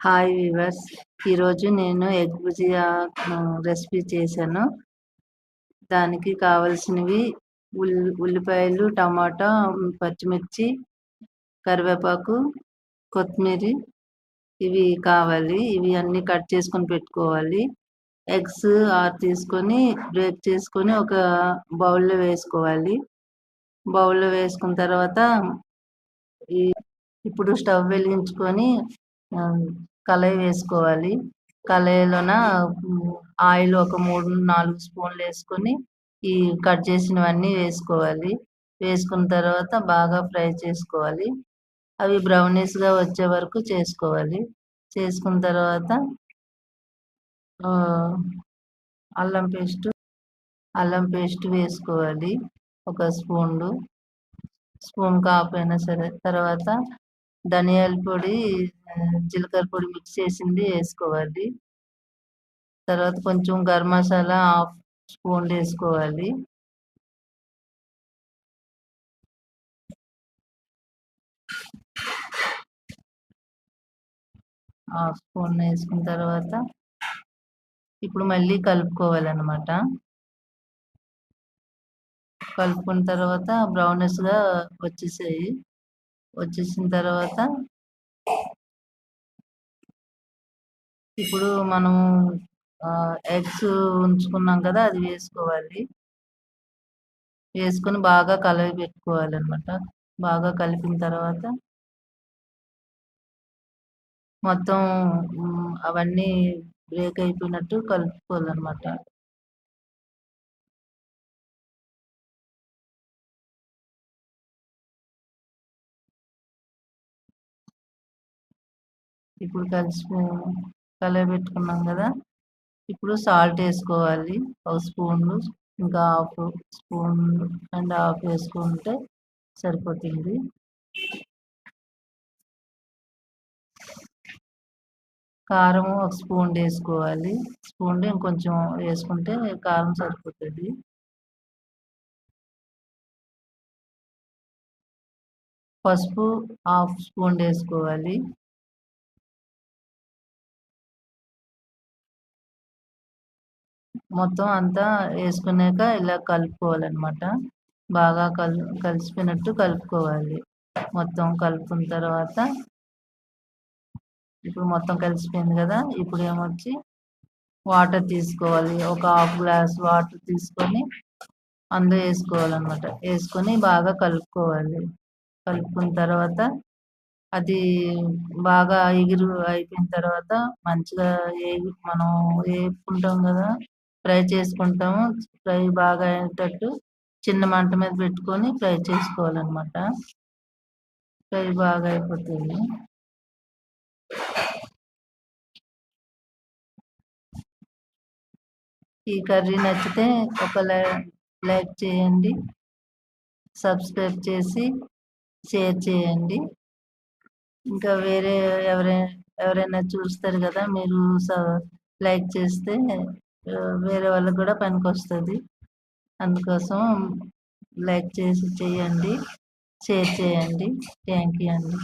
Hi viewers ఈరోజు నేను egg bhujia recipe చేశాను. దానికి కావలసినవి ఉల్లి ఉల్లిపాయలు టమాటా పచ్చిమిర్చి కరివేపాకు కొత్తిమీర ఇవి కావాలి. ఇవి అన్నీ కట్ చేసుకొని పెట్టుకోవాలి. ఎగ్స్ ఆరు తీసుకొని బ్రేక్ చేసుకొని ఒక బౌల్లో వేసుకోవాలి. బౌల్లో వేసుకున్న తర్వాత ఈ ఇప్పుడు స్టవ్ వెలిగించుకొని కళాయి వేసుకోవాలి. కళాయిలోన ఆయిల్ ఒక మూడు నాలుగు స్పూన్లు వేసుకొని ఈ కట్ చేసినవన్నీ వేసుకోవాలి. వేసుకున్న తర్వాత బాగా ఫ్రై చేసుకోవాలి. అవి బ్రౌనీస్గా వచ్చే వరకు చేసుకోవాలి. చేసుకున్న తర్వాత అల్లం పేస్ట్ అల్లం పేస్ట్ వేసుకోవాలి. ఒక స్పూన్లు. స్పూన్ కాకపోయినా సరే తర్వాత ధనియాల పొడి జీలకర్ర పొడి మిక్స్ చేసింది వేసుకోవాలి. తర్వాత కొంచెం గరం మసాలా హాఫ్ స్పూన్ వేసుకోవాలి. హాఫ్ స్పూన్ వేసుకున్న తర్వాత ఇప్పుడు మళ్ళీ కలుపుకోవాలన్నమాట. కలుపుకున్న తర్వాత బ్రౌనెస్గా వచ్చేసాయి. వచ్చేసిన తర్వాత ఇప్పుడు మనం ఎగ్స్ ఉంచుకున్నాం కదా అది వేసుకోవాలి. వేసుకొని బాగా కలిపి పెట్టుకోవాలి అనమాట బాగా కలిపిన తర్వాత మొత్తం అవన్నీ బ్రేక్ అయిపోయినట్టు కలుపుకోవాలన్నమాట. ఇప్పుడు కలిసి పెట్టుకున్నాం కదా. ఇప్పుడు సాల్ట్ వేసుకోవాలి. ఒక స్పూన్లు ఇంకా హాఫ్ స్పూన్ అండ్ హాఫ్ వేసుకుంటే సరిపోతుంది. కారం ఒక స్పూన్ వేసుకోవాలి. స్పూన్ ఇంకొంచెం వేసుకుంటే కారం సరిపోతుంది. పసుపు హాఫ్ స్పూన్ వేసుకోవాలి. మొత్తం అంతా వేసుకున్నాక ఇలా కలుపుకోవాలన్నమాట. బాగా కల్ కలిసిపోయినట్టు కలుపుకోవాలి. మొత్తం కలుపుకున్న తర్వాత ఇప్పుడు మొత్తం కలిసిపోయింది కదా ఇప్పుడు ఏమొచ్చి వాటర్ తీసుకోవాలి. ఒక హాఫ్ గ్లాస్ వాటర్ తీసుకొని అందులో వేసుకోవాలన్నమాట. వేసుకొని బాగా కలుపుకోవాలి. కలుపుకున్న తర్వాత అది బాగా ఎగురు అయిపోయిన తర్వాత మంచిగా ఏ మనం వేపుకుంటాం కదా ఫ్రై చేసుకుంటాము. ఫ్రై బాగా అయ్యేటట్టు చిన్న మంట మీద పెట్టుకొని ఫ్రై చేసుకోవాలన్నమాట. ఫ్రై బాగా అయిపోతుంది. ఈ కర్రీ నచ్చితే ఒక లైక్ చేయండి. సబ్స్క్రైబ్ చేసి షేర్ చేయండి. ఇంకా వేరే ఎవరైనా ఎవరైనా చూస్తారు కదా మీరు లైక్ చేస్తే వేరే వాళ్ళకి కూడా పనికొస్తుంది. అందుకోసం లైక్ చేసి చేయండి. షేర్ చేయండి. థ్యాంక్ యూ అండి.